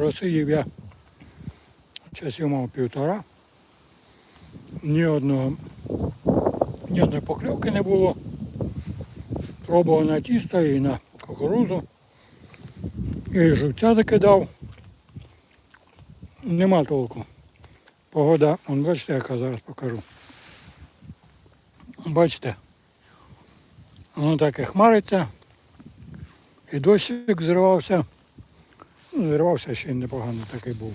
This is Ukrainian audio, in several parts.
Просидів я часів мав півтора. Ні одного, ні одної покльовки не було. Пробував на тісто і на кукурузу. І живця закидав. Нема толку. Погода, он бачите, яка зараз покажу. Бачите, воно таке хмариться. І дощик зривався. Ну, зривався ще й непогано такий був.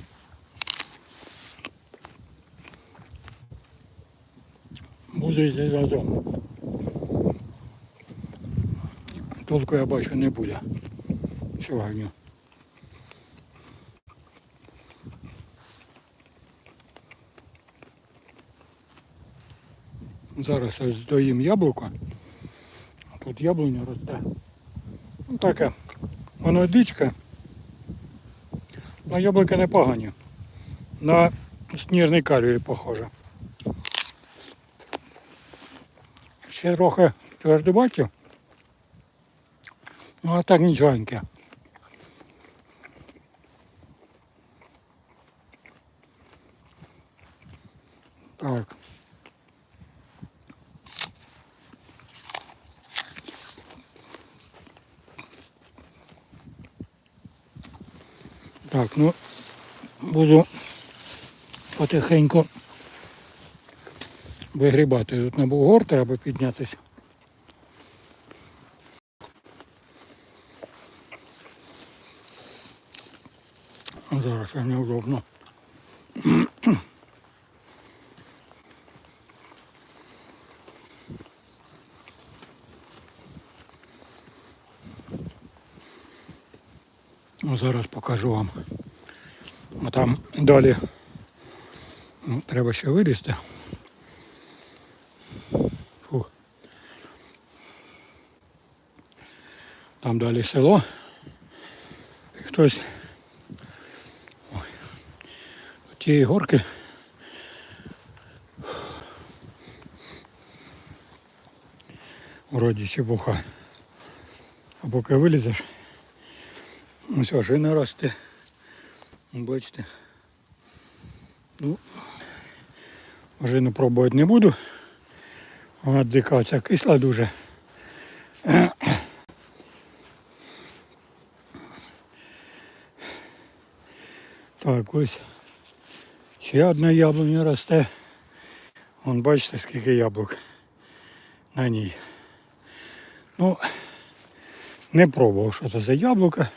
Буду йти додому. Толку я бачу не буде. Сьогодні. Зараз ось доїм яблуко. Тут яблуня росте. Ну таке. Воно дичка. На яблука непогані. На сніжний калюй похоже. Ще трохи твердобаті. Ну а так нічогеньке. Так. Так, ну буду потихеньку вигрібати. Тут на бугор треба піднятися. Зараз це неудобно. Зараз покажу вам. А там далі ну, треба ще вилізти. Фух. Там далі село. І хтось ой, тієї горки. Вроді чепуха. А поки вилізеш, ось ожина росте. Бачите. Ну, ожину пробувати не буду. Вона дика ця кисла дуже. Так, ось ще одна яблуня росте. Вон бачите, скільки яблук на ній. Ну, не пробував, що це за яблука.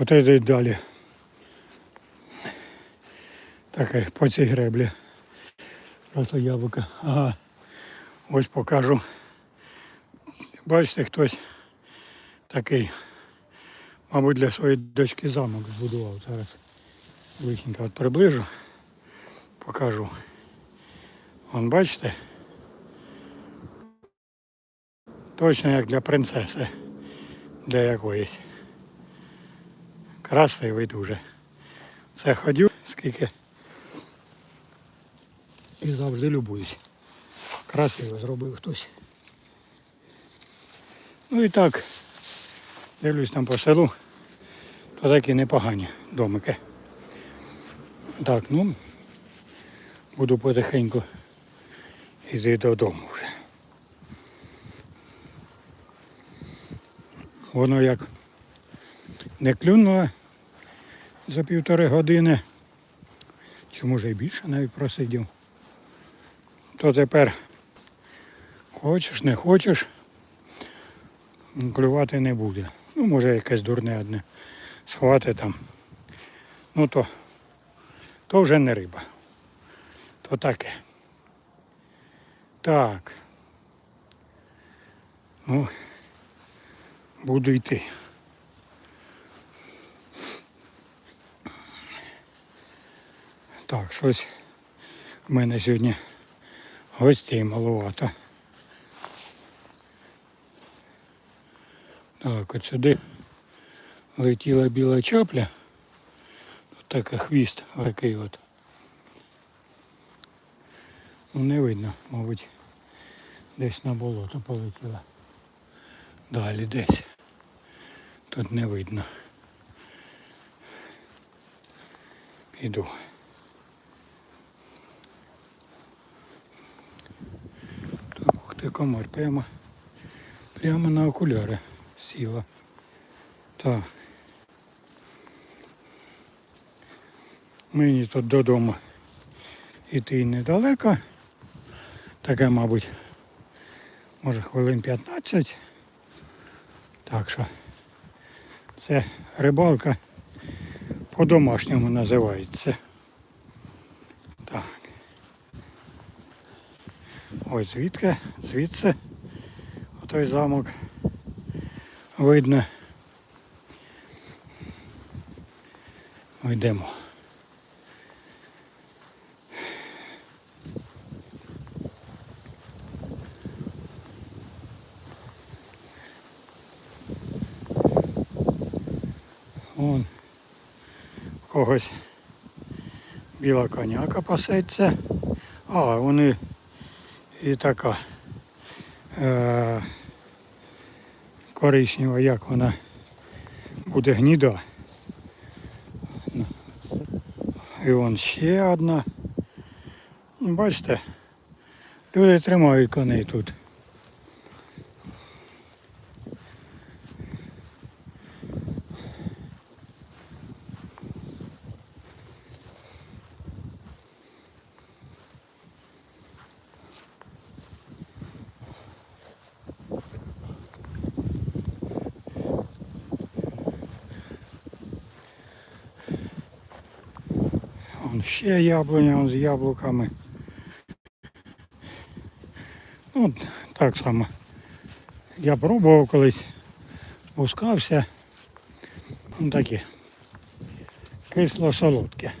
От це й далі. Таке по цій греблі. Просто яблука. Ага. Ось покажу. Бачите, хтось такий, мабуть, для своєї дочки замок збудував. Зараз ближченько от приближу, покажу. Вон бачите? Точно як для принцеси. Для якоїсь. Красивий дуже. Це ходю, скільки. І завжди любуюсь. Красиво зробив хтось. Ну і так, дивлюсь там по селу, то такі непогані домики. Так, ну, буду потихеньку йти додому вже. Воно як не клюнуло за півтори години, чи може і більше навіть просидів, то тепер хочеш, не хочеш, клювати не буде. Ну, може якесь дурне одне сховати там. Ну то, то вже не риба. То таке. Так. Ну, буду йти. Так, щось в мене сьогодні гостей маловато. Так, от сюди летіла біла чапля. Тут такий хвіст такий от. Ну не видно, мабуть, десь на болото полетіла. Далі десь. Тут не видно. Іду. Так, ух ти, комар, прямо, прямо на окуляри сіла. Так. Мені тут додому йти недалеко. Таке, мабуть, може хвилин 15. Так що це рибалка по-домашньому називається. Ось звідки, звідси отой замок видно. Ми йдемо. Вон когось біла коняка пасеться. А, вони і така е, коричнева, як вона буде гніда. І вон ще одна. Ну, Бачите, люди тримають коней тут. Ще яблуня з яблуками. Ну, так само. Я пробував колись, спускався. Ну таке. Кисло солодке.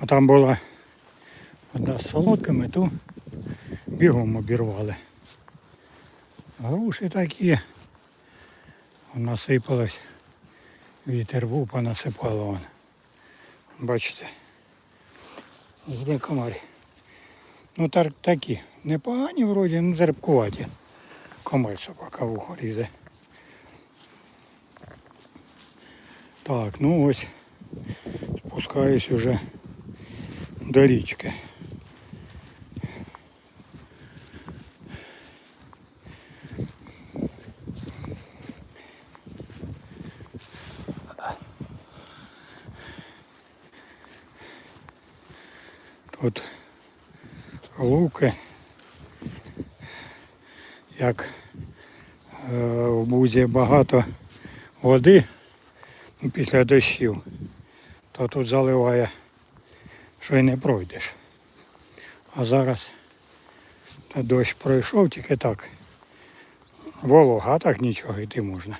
А там була одна з солодками, ту бігом обірвали. Груші такі. Насипалось. Вітер був, понасипало воно. Бачите. Злі комарі. Ну так, такі. Непогані вроді, ну зарибкуваті. Комар собака вухо різе. Так, ну ось спускаюсь уже до річки. Тут луки, як е, в бузі багато води після дощів, то тут заливає, що й не пройдеш. А зараз дощ пройшов тільки так. Волога, так нічого йти можна.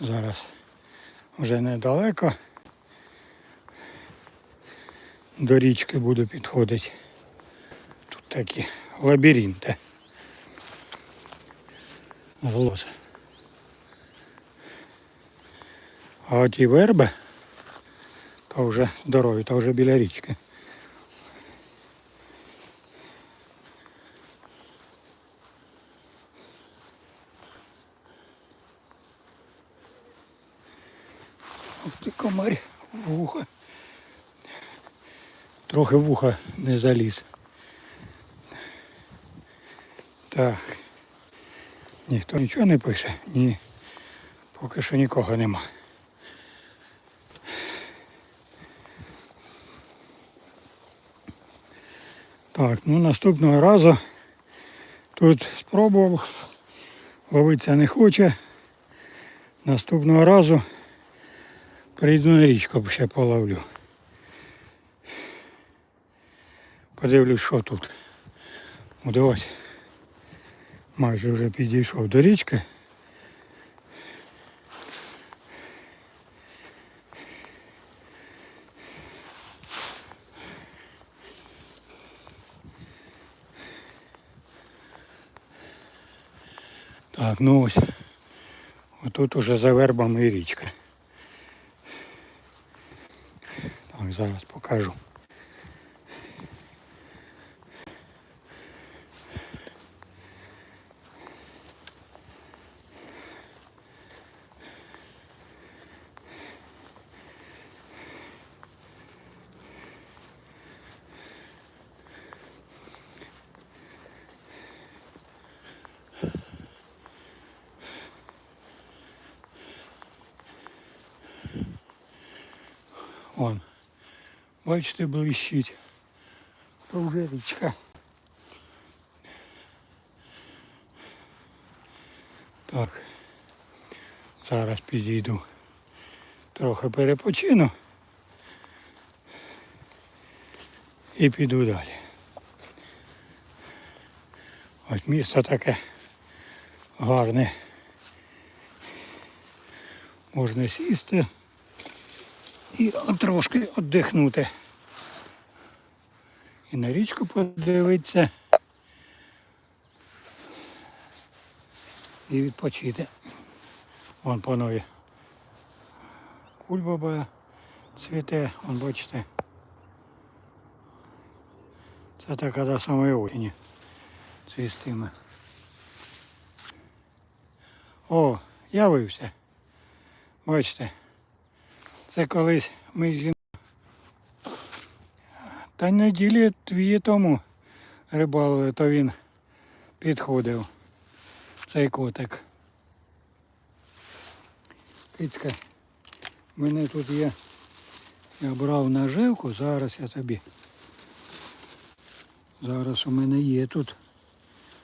Зараз вже недалеко. До річки буду підходити. Тут такі лабіринти. Злоз. А оті верби, то вже здорові, то вже біля річки. Ох ти комар в вухо. Трохи в вухо не заліз. Так. Ніхто нічого не пише? Ні. Поки що нікого нема. Так, ну наступного разу тут спробував, ловитися не хоче. Наступного разу прийду на річку ще половлю. Подивлюсь, що тут. От ось. Майже вже підійшов до річки. Так, ну ось. Отут уже за вербами і річка. Так, зараз покажу. Вон. Бачите, блищить. То річка. Так. Зараз підійду. Трохи перепочину. І піду далі. Ось місто таке гарне. Можна сісти і трошки віддихнути. І на річку подивитися. І відпочити. Вон панує. Кульбаба цвіте, вон бачите. Це така до самої осені цвістиме. О, явився. Бачите. Це колись ми з Та неділі дві тому рибалили, то він підходив. Цей котик. Кицька, в мене тут є. Я брав наживку, зараз я тобі. Зараз у мене є тут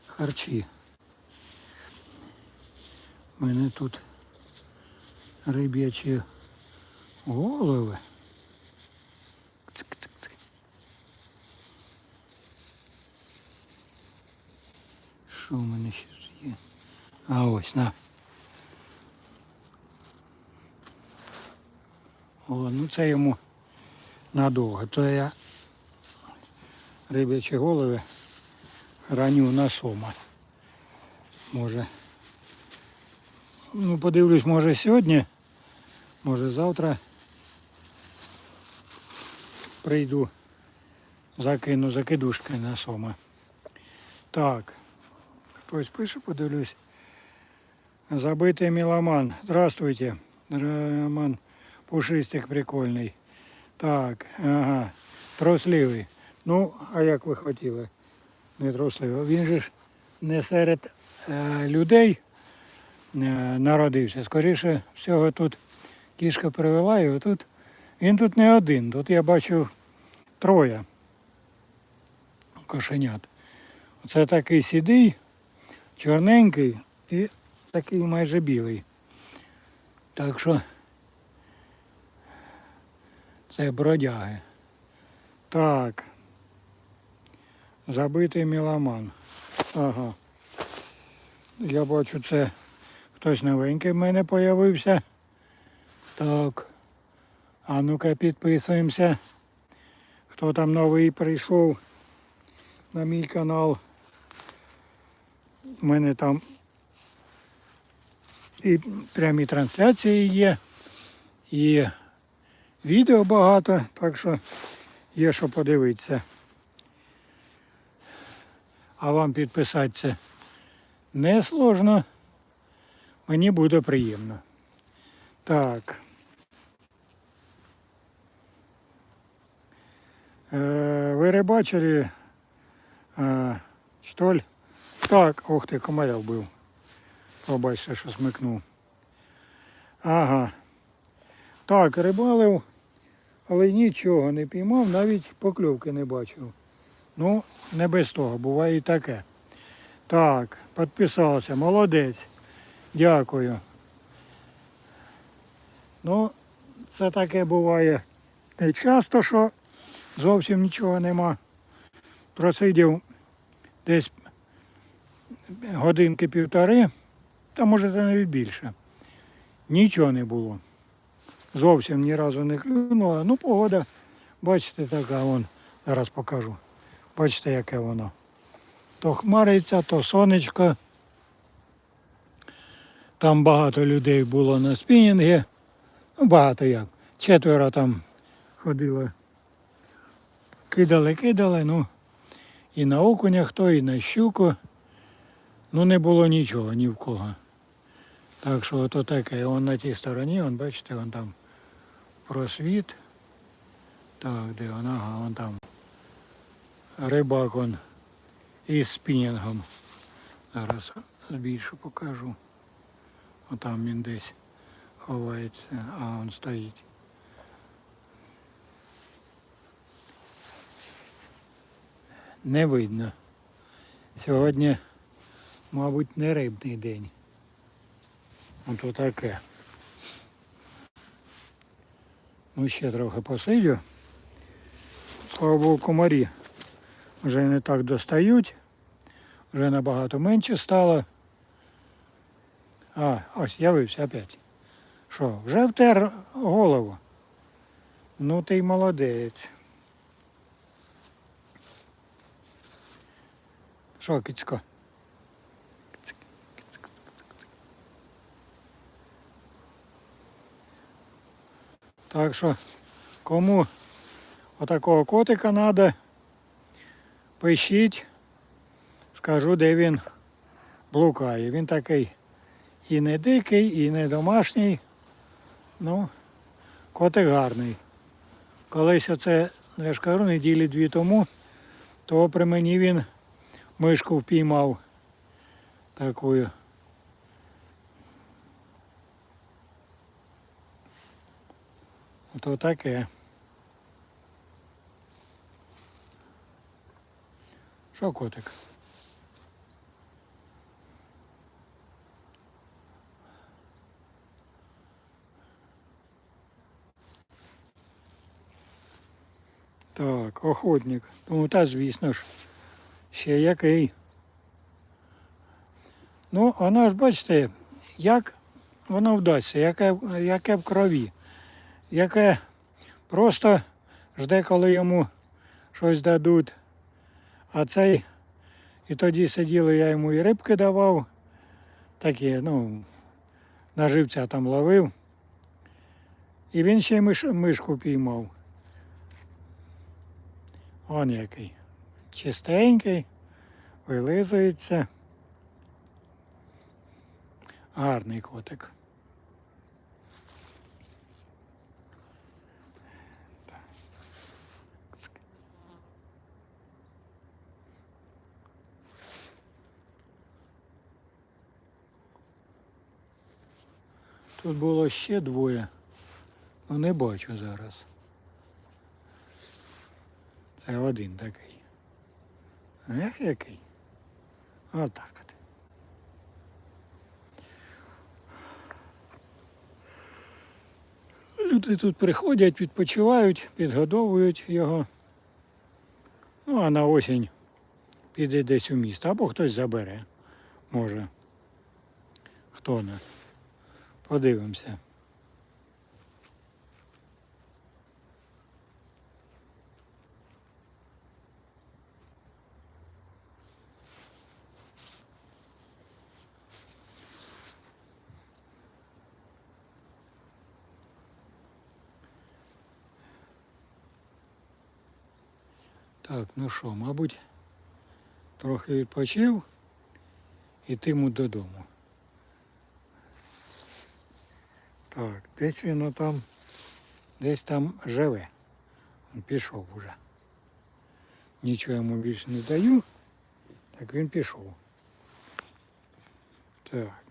харчі. У мене тут риб'ячі голови. Що в мене ще є? А ось на. О, ну це йому надовго. То я риб'ячі голови раню на сома. Може. Ну, подивлюсь, може сьогодні, може завтра прийду, закину закидушки на сома. Так, хтось пише, подивлюсь. Забитый меломан. Здравствуйте. Роман Пушистик прикольний. Так, ага. Тросливий. Ну, а як ви хотіли? Не тросливий. Він же ж не серед е, людей е, народився. Скоріше всього тут кішка привела його. Тут він тут не один. Тут я бачу троє кошенят. Оце такий сідий, чорненький і такий майже білий. Так що це бродяги. Так. Забитий меломан. Ага. Я бачу, це хтось новенький в мене появився. Так. А ну-ка підписуємося. Хто там новий прийшов на мій канал. У мене там і прямі трансляції є, і відео багато, так що є що подивитися. А вам підписатися не сложно. Мені буде приємно. Так. Ви рибачили е, штоль? Так, ох ти, комаря вбив. Побачите, що смикнув. Ага. Так, рибалив, але нічого не піймав, навіть покльовки не бачив. Ну, не без того, буває і таке. Так, підписався, молодець. Дякую. Ну, це таке буває не часто, що зовсім нічого нема. Просидів десь годинки півтори, та може це навіть більше. Нічого не було. Зовсім ні разу не клюнуло. Ну, погода, бачите, така вон, зараз покажу. Бачите, яке воно. То хмариться, то сонечко. Там багато людей було на спінінгі. Ну, багато як. Четверо там ходило. Кидали, кидали, ну. І на окуня хто, і на щуку. Ну не було нічого ні в кого. Так що ото таке. Он на тій стороні, он, бачите, он там просвіт. Так, де он, ага, вон там. Рибак он із спінінгом. Зараз збільшу покажу. Отам він десь ховається, а он стоїть. Не видно. Сьогодні, мабуть, не рибний день. Ото таке. Ну, ще трохи посидю. Слава Богу, комарі вже не так достають, вже набагато менше стало. А, ось явився опять. Що, вже втер голову? Ну ти й молодець. Що, кицько? Кицьк, кицьк, кицьк, кицьк. Так що, кому отакого котика треба, пишіть, скажу, де він блукає. Він такий і не дикий, і не домашній. Ну, котик гарний. Колись оце, я ж кажу, неділі дві тому, то при мені він мишку впіймав такою. Ото таке. Що котик? Так, охотник. Ну, та звісно ж, ще який. Ну, вона ж бачите, як воно вдасться, яке, яке в крові, яке просто жде, коли йому щось дадуть. А цей, і тоді сиділи, я йому і рибки давав, такі, ну, на живця там ловив. І він ще й миш, мишку піймав. Он який. Чистенький, вилизується. Гарний котик. Тут було ще двоє, але не бачу зараз. Це один такий. Як який? Отак от. Люди тут приходять, відпочивають, підгодовують його. Ну, а на осінь піде десь у місто. Або хтось забере. Може. Хто не. Подивимося. Так, ну що, мабуть, трохи відпочив, ітиму додому. Так, десь він там, десь там живе. Він пішов уже. Нічого йому більше не даю, так він пішов. Так.